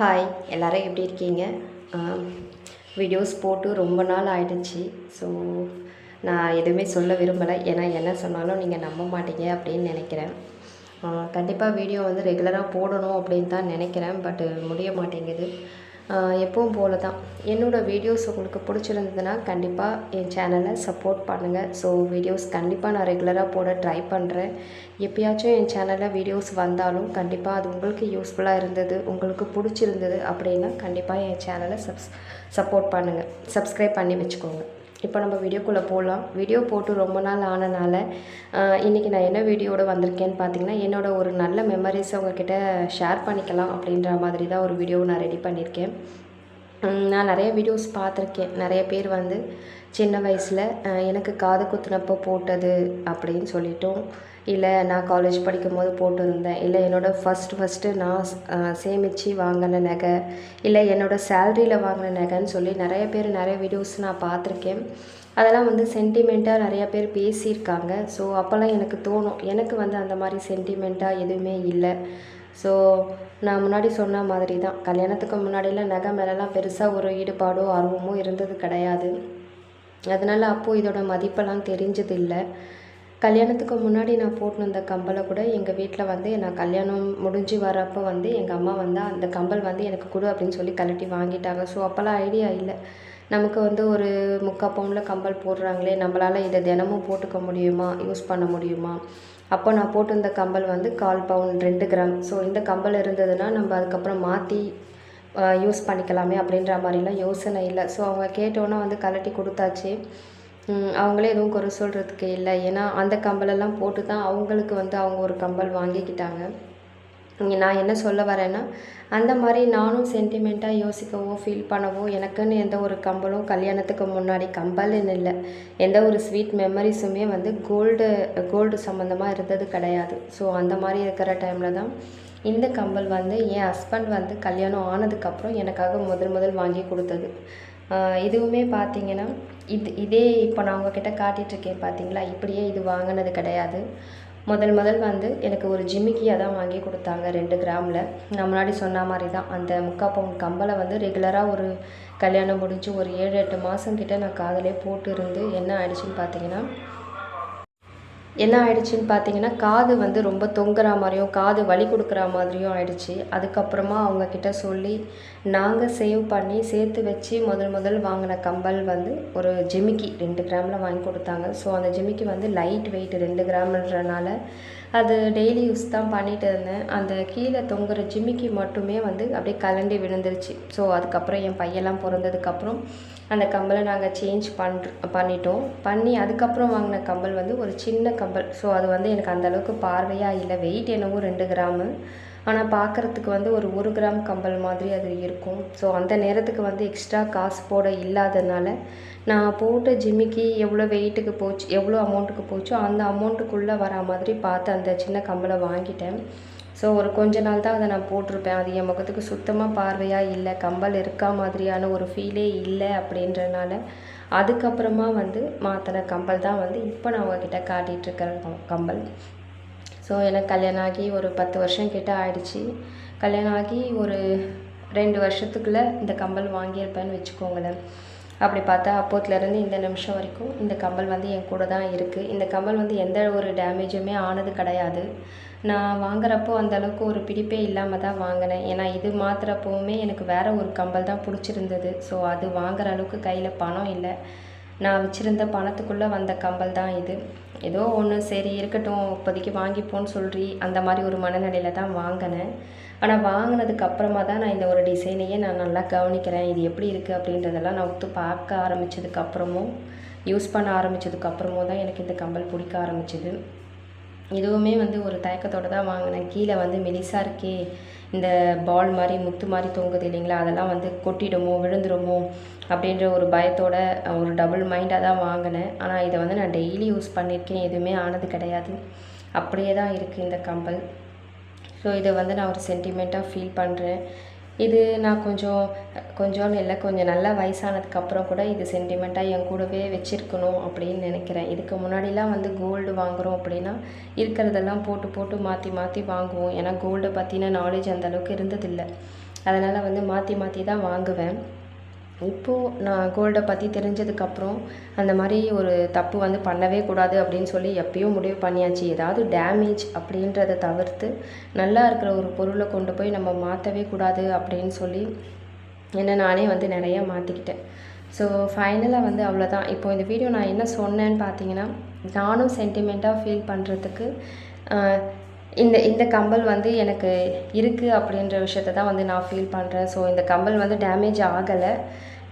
Hi எல்லோரும் எப்படி இருக்கீங்க? வீடியோஸ் போட்டு ரொம்ப நாள் ஆயிடுச்சு. ஸோ நான் எதுவுமே சொல்ல விரும்பலை. ஏன்னா என்ன சொன்னாலும் நீங்கள் நம்ப மாட்டீங்க அப்படின்னு நினைக்கிறேன். கண்டிப்பாக வீடியோ வந்து ரெகுலராக போடணும் அப்படின்னு தான் நினைக்கிறேன். பட்டு முடிய மாட்டேங்குது. எப்பவும் போல தான் என்னோடய வீடியோஸ் உங்களுக்கு பிடிச்சிருந்ததுன்னா கண்டிப்பாக என் சேனலை சப்போர்ட் பண்ணுங்கள் ஸோ வீடியோஸ் கண்டிப்பாக நான் ரெகுலராக போட ட்ரை பண்ணுறேன் எப்பயாச்சும் என் சேனலில் வீடியோஸ் வந்தாலும் கண்டிப்பாக அது உங்களுக்கு யூஸ்ஃபுல்லாக இருந்தது உங்களுக்கு பிடிச்சிருந்தது அப்படின்னா கண்டிப்பாக என் சேனலை சப்ஸ் சப்போர்ட் பண்ணுங்கள் சப்ஸ்கிரைப் பண்ணி வச்சுக்கோங்க. இப்போ நம்ம வீடியோக்குள்ளே போகலாம் வீடியோ போட்டு ரொம்ப நாள் ஆனனால இன்றைக்கி இன்னைக்கு நான் என்ன வீடியோட வந்திருக்கேன்னு பார்த்தீங்கன்னா என்னோட ஒரு நல்ல மெமரிஸ் உங்ககிட்ட ஷேர் பண்ணிக்கலாம் அப்படின்ற மாதிரி தான் ஒரு வீடியோ நான் ரெடி பண்ணியிருக்கேன். நான் நிறைய வீடியோஸ் பார்த்துருக்கேன். நிறைய பேர் வந்து சின்ன வயசில் எனக்கு காது குத்துனப்போ போட்டது அப்படின்னு சொல்லிட்டோம் இல்லை நான் காலேஜ் படிக்கும்போது போட்டிருந்தேன் இல்லை என்னோடய ஃபஸ்ட் ஃபஸ்ட்டு நான் சேமித்து வாங்கின நகை இல்லை என்னோடய சேலரியில் வாங்கின நகைன்னு சொல்லி நிறைய பேர் நிறைய வீடியோஸ் நான் பார்த்துருக்கேன். அதெல்லாம் வந்து சென்டிமெண்ட்டாக நிறைய பேர் பேசியிருக்காங்க. ஸோ அப்போல்லாம் எனக்கு தோணும் எனக்கு வந்து அந்த மாதிரி சென்டிமெண்ட்டாக எதுவுமே இல்லை. ஸோ நான் முன்னாடி சொன்ன மாதிரி தான் கல்யாணத்துக்கு முன்னாடிலாம் நகை மேலெலாம் பெருசாக ஒரு ஈடுபாடோ ஆர்வமோ இருந்தது கிடையாது. அதனால் அப்போது இதோட மதிப்பெல்லாம் தெரிஞ்சதில்லை. கல்யாணத்துக்கு முன்னாடி நான் போட்டுருந்த கம்பலை கூட எங்கள் வீட்டில் வந்து நான் கல்யாணம் முடிஞ்சு வரப்போ வந்து எங்கள் அம்மா வந்து அந்த கம்பல் வந்து எனக்கு கொடு அப்படின்னு சொல்லி கழட்டி வாங்கிட்டாங்க. ஸோ அப்போல்லாம் ஐடியா இல்லை. நமக்கு வந்து ஒரு முக்கால் பவுனில் கம்பல் போடுறாங்களே நம்மளால் இதை தினமும் போட்டுக்க முடியுமா? யூஸ் பண்ண முடியுமா? அப்போ நான் போட்டிருந்த கம்பல் வந்து கால் பவுன் ரெண்டு கிராம். ஸோ இந்த கம்பல் இருந்ததுன்னா நம்ம அதுக்கப்புறம் மாற்றி யூஸ் பண்ணிக்கலாமே அப்படின்ற மாதிரிலாம் யோசனை இல்லை. ஸோ அவங்க கேட்டோன்னே வந்து கழட்டி கொடுத்தாச்சு. அவங்களே எதுவும் குறை சொல்கிறதுக்கு இல்லை. ஏன்னா அந்த கம்பலெல்லாம் போட்டு தான் அவங்களுக்கு வந்து அவங்க ஒரு கம்பல் வாங்கிக்கிட்டாங்க. நான் என்ன சொல்ல வரேன்னா அந்த மாதிரி நானும் சென்டிமெண்ட்டாக யோசிக்கவோ ஃபீல் பண்ணவோ எனக்குன்னு எந்த ஒரு கம்பலும் கல்யாணத்துக்கு முன்னாடி கம்பல்னு இல்லை. எந்த ஒரு ஸ்வீட் மெமரிஸுமே வந்து கோல்டு கோல்டு சம்மந்தமாக இருந்தது கிடையாது. ஸோ அந்த மாதிரி இருக்கிற டைமில் தான் இந்த கம்பல் வந்து என் ஹஸ்பண்ட் வந்து கல்யாணம் ஆனதுக்கப்புறம் எனக்காக முதல் முதல் வாங்கி கொடுத்தது. இதுவுமே பார்த்தீங்கன்னா இது இதே இப்போ நான் உங்ககிட்ட காட்டிகிட்ருக்கேன் பார்த்தீங்களா இப்படியே இது வாங்கினது கிடையாது. முதல் முதல் வந்து எனக்கு ஒரு ஜிமிக்கியாக தான் வாங்கி கொடுத்தாங்க ரெண்டு கிராமில். நான் முன்னாடி சொன்ன மாதிரி தான் அந்த முக்கா பவுன் கம்பலை வந்து ரெகுலராக ஒரு கல்யாணம் முடிஞ்சு ஒரு ஏழு எட்டு மாதம் கிட்டே நான் காதலே போட்டு இருந்து என்ன ஆயிடுச்சுன்னு பார்த்தீங்கன்னா என்ன ஆயிடுச்சுன்னு பார்த்தீங்கன்னா காது வந்து ரொம்ப தொங்குற மாதிரியும் காது வலி கொடுக்குற மாதிரியும் ஆயிடுச்சு. அதுக்கப்புறமா அவங்க கிட்ட சொல்லி நாங்கள் சேவ் பண்ணி சேர்த்து வச்சு முதல் முதல் வாங்கின கம்பல் வந்து ஒரு ஜிமிக்கி ரெண்டு கிராமில் வாங்கி கொடுத்தாங்க. ஸோ அந்த ஜிமிக்கி வந்து லைட் வெயிட் ரெண்டு கிராம்ன்றனால அது டெய்லி யூஸ் தான் பண்ணிட்டு இருந்தேன். அந்த கீழே தொங்குற ஜிமிக்கி மட்டுமே வந்து அப்படியே கலண்டி விழுந்துருச்சு. ஸோ அதுக்கப்புறம் என் பையெல்லாம் பிறந்ததுக்கப்புறம் அந்த கம்பலை நாங்கள் சேஞ்ச் பண்ணுற பண்ணிட்டோம். பண்ணி அதுக்கப்புறம் வாங்கின கம்பல் வந்து ஒரு சின்ன கம்பல். ஸோ அது வந்து எனக்கு அந்த அளவுக்கு பார்வையாக இல்லை. வெயிட் என்னவோ ரெண்டு கிராமு. ஆனால் பார்க்குறதுக்கு வந்து ஒரு ஒரு கிராம் கம்பல் மாதிரி அது இருக்கும். ஸோ அந்த நேரத்துக்கு வந்து எக்ஸ்ட்ரா காசு போட இல்லாதனால நான் போட்ட ஜிம்மிக்கு எவ்வளோ வெயிட்டுக்கு போச்சு எவ்வளோ அமௌண்ட்டுக்கு போச்சோ அந்த அமௌண்ட்டுக்குள்ளே வரா மாதிரி பார்த்து அந்த சின்ன கம்பலை வாங்கிட்டேன். ஸோ ஒரு கொஞ்ச நாள் தான் அதை நான் போட்டிருப்பேன். அது என் முகத்துக்கு சுத்தமாக பார்வையாக இல்லை கம்பல் இருக்கா மாதிரியான ஒரு ஃபீலே இல்லை அப்படின்றனால அதுக்கப்புறமா வந்து மாற்றின கம்பல் தான் வந்து இப்போ நான் உங்ககிட்ட காட்டிகிட்ருக்கிற கம்பல் ஸோ எனக்கு கல்யாணம் ஆகி ஒரு பத்து வருஷம் கிட்ட ஆயிடுச்சு. கல்யாணம் ஆகி ஒரு ரெண்டு வருஷத்துக்குள்ளே இந்த கம்பல் வாங்கியிருப்பேன்னு வச்சுக்கோங்களேன். அப்படி பார்த்தா அப்போத்துலேருந்து இந்த நிமிஷம் வரைக்கும் இந்த கம்பல் வந்து என் கூட தான் இருக்குது இந்த கம்பல் வந்து எந்த ஒரு டேமேஜுமே ஆனது கிடையாது. நான் வாங்குறப்போ அந்தளவுக்கு ஒரு பிடிப்பே இல்லாமல் தான் வாங்கினேன். ஏன்னா இது மாத்துறப்போவுமே எனக்கு வேறு ஒரு கம்பல் தான் பிடிச்சிருந்தது. ஸோ அது வாங்குற அளவுக்கு கையில் பணம் இல்லை. நான் வச்சுருந்த பணத்துக்குள்ளே வந்த கம்பல் தான் இது. ஏதோ ஒன்று சரி இருக்கட்டும் இப்போதைக்கு வாங்கிப்போன்னு சொல்லி அந்த மாதிரி ஒரு மனநிலையில் தான் வாங்கினேன். ஆனால் வாங்கினதுக்கு அப்புறமா தான் நான் இந்த ஒரு டிசைனையே நான் நல்லா கவனிக்கிறேன். இது எப்படி இருக்குது அப்படின்றதெல்லாம் நான் ஒத்து பார்க்க ஆரம்பித்ததுக்கப்புறமும் யூஸ் பண்ண ஆரம்பித்ததுக்கப்புறமும் தான் எனக்கு இந்த கம்பல் பிடிக்க ஆரம்பிச்சிது. இதுவுமே வந்து ஒரு தயக்கத்தோடு தான் வாங்கினேன். கீழே வந்து மெலிசாக இருக்கே இந்த பால் மாதிரி முத்து மாதிரி தொங்குது இல்லைங்களா? அதெல்லாம் வந்து கொட்டிடுமோ விழுந்துடுமோ அப்படின்ற ஒரு பயத்தோட ஒரு டபுள் மைண்டாக தான் வாங்கினேன். ஆனால் இதை வந்து நான் டெய்லி யூஸ் பண்ணியிருக்கேன். எதுவுமே ஆனது கிடையாது. அப்படியே தான் இருக்குது இந்த கம்பல். ஸோ இதை வந்து நான் ஒரு சென்டிமெண்ட்டாக ஃபீல் பண்ணுறேன் இது நான் கொஞ்சம் கொஞ்சோன்னு இல்லை கொஞ்சம் நல்லா வயசானதுக்கப்புறம் கூட இது சென்டிமெண்ட்டாக என் கூடவே வச்சுருக்கணும் அப்படின்னு நினைக்கிறேன். இதுக்கு முன்னாடிலாம் வந்து கோல்டு வாங்குகிறோம் அப்படின்னா இருக்கிறதெல்லாம் போட்டு போட்டு மாற்றி மாற்றி வாங்குவோம். ஏன்னா கோல்டை பற்றின நாலேஜ் அந்தளவுக்கு இருந்ததில்லை. அதனால் வந்து மாற்றி மாற்றி தான் வாங்குவேன். இப்போது நான் கோல்டை பற்றி தெரிஞ்சதுக்கப்புறம் அந்த மாதிரி ஒரு தப்பு வந்து பண்ணவே கூடாது அப்படின்னு சொல்லி எப்பயோ முடிவு பண்ணியாச்சு. ஏதாவது டேமேஜ் அப்படின்றத தவிர்த்து நல்லா இருக்கிற ஒரு பொருளை கொண்டு போய் நம்ம மாற்றவே கூடாது அப்படின்னு சொல்லி என்ன நானே வந்து நிறைய மாற்றிக்கிட்டேன் ஸோ ஃபைனலாக வந்து அவ்வளோதான் இப்போ இந்த வீடியோ நான் என்ன சொன்னேன்னு பார்த்தீங்கன்னா நானும் சென்டிமெண்ட்டாக ஃபீல் பண்ணுறதுக்கு இந்த இந்த கம்பல் வந்து எனக்கு இருக்குது அப்படின்ற விஷயத்த தான் வந்து நான் ஃபீல் பண்ணுறேன் ஸோ இந்த கம்பல் வந்து டேமேஜ் ஆகலை.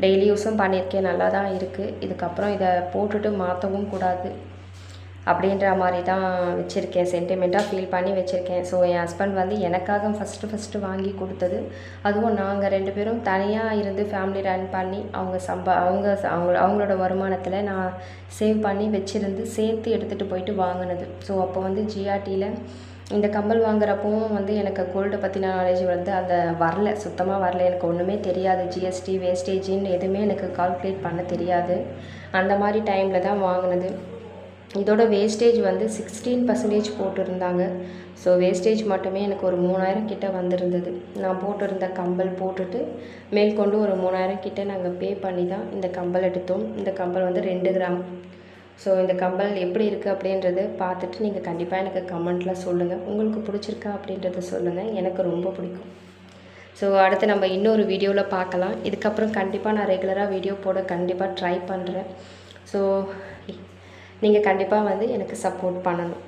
டெய்லி யூஸும் பண்ணியிருக்கேன் நல்லா தான் இருக்குது இதுக்கப்புறம் இதை போட்டுட்டு மாற்றவும் கூடாது. அப்படின்ற மாதிரி தான் வச்சுருக்கேன் சென்டிமெண்ட்டாக ஃபீல் பண்ணி வச்சுருக்கேன். ஸோ என் ஹஸ்பண்ட் வந்து எனக்காக ஃபஸ்ட்டு ஃபஸ்ட்டு வாங்கி கொடுத்தது. அதுவும் நாங்கள் ரெண்டு பேரும் தனியாக இருந்து ஃபேமிலி ரன் பண்ணி அவங்க சம்பா அவங்க அவங்க அவங்களோட வருமானத்தில் நான் சேவ் பண்ணி வச்சுருந்து சேர்த்து எடுத்துகிட்டு போயிட்டு வாங்கினது. ஸோ அப்போ வந்து ஜிஆர்டியில் இந்த கம்பல் வாங்குறப்பவும் வந்து எனக்கு கோல்டு பற்றின நாலேஜ் வந்து அந்த வரல சுத்தமாக வரல. எனக்கு ஒன்றுமே தெரியாது. ஜிஎஸ்டி வேஸ்டேஜின்னு எதுவுமே எனக்கு கால்குலேட் பண்ண தெரியாது. அந்த மாதிரி டைமில் தான் வாங்கினது. இதோட வேஸ்டேஜ் வந்து சிக்ஸ்டீன் பர்சன்டேஜ் போட்டிருந்தாங்க. ஸோ வேஸ்டேஜ் மட்டுமே எனக்கு ஒரு மூணாயிரம் கிட்டே வந்திருந்தது. நான் போட்டிருந்த கம்பல் போட்டுட்டு மேற்கொண்டு ஒரு மூணாயிரம் கிட்டே நாங்கள் பே பண்ணி தான் இந்த கம்பல் எடுத்தோம். இந்த கம்பல் வந்து ரெண்டு கிராம். ஸோ இந்த கம்பல் எப்படி இருக்குது அப்படின்றது பார்த்துட்டு நீங்கள் கண்டிப்பாக எனக்கு கமெண்ட்டில் சொல்லுங்கள் உங்களுக்கு பிடிச்சிருக்கா அப்படின்றத சொல்லுங்கள் எனக்கு ரொம்ப பிடிக்கும். ஸோ அடுத்து நம்ம இன்னொரு வீடியோவில் பார்க்கலாம். இதுக்கப்புறம் கண்டிப்பாக நான் ரெகுலராக வீடியோ போட கண்டிப்பாக ட்ரை பண்ணுறேன் ஸோ நீங்கள் கண்டிப்பாக வந்து எனக்கு சப்போர்ட் பண்ணணும்.